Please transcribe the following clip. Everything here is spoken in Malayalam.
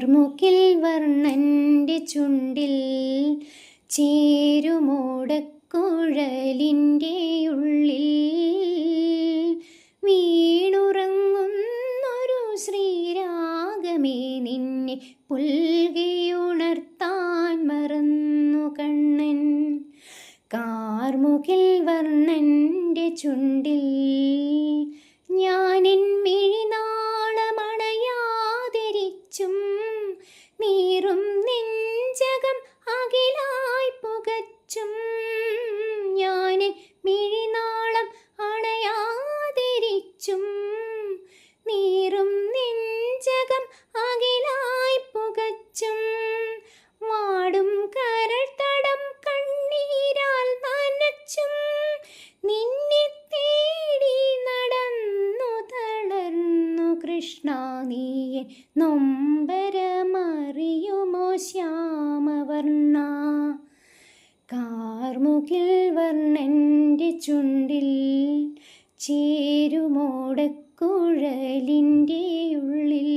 കാർമുകിൽ വർണന്റെ ചുണ്ടിൽ ചേരുമോടക്കുഴലിന്റെ ഉള്ളിൽ വീണുറങ്ങുന്നൊരു ശ്രീരാഗമേ നിന്നെ പുൽകിയുണർത്താൻ മറന്നു കണ്ണൻ. കാർമുകിൽ വർണന്റെ ചുണ്ടിൽ ഞാനെൻ നീറും നെഞ്ചകം അകിലായി പുകച്ചും. വാടും കരൾ തടം കണ്ണീരാൽ നനച്ചും. നിന്നെ തേടി നടന്നു തളർന്നു കൃഷ്ണ നീയെ നൊമ്പരമറിയുമോ ശ്യാമവർണ? കാർമുകിൽ വർണന്റെ ചുണ്ടിൽ ചേരുമോടക്കുഴലിന്റെ ഉള്ളിൽ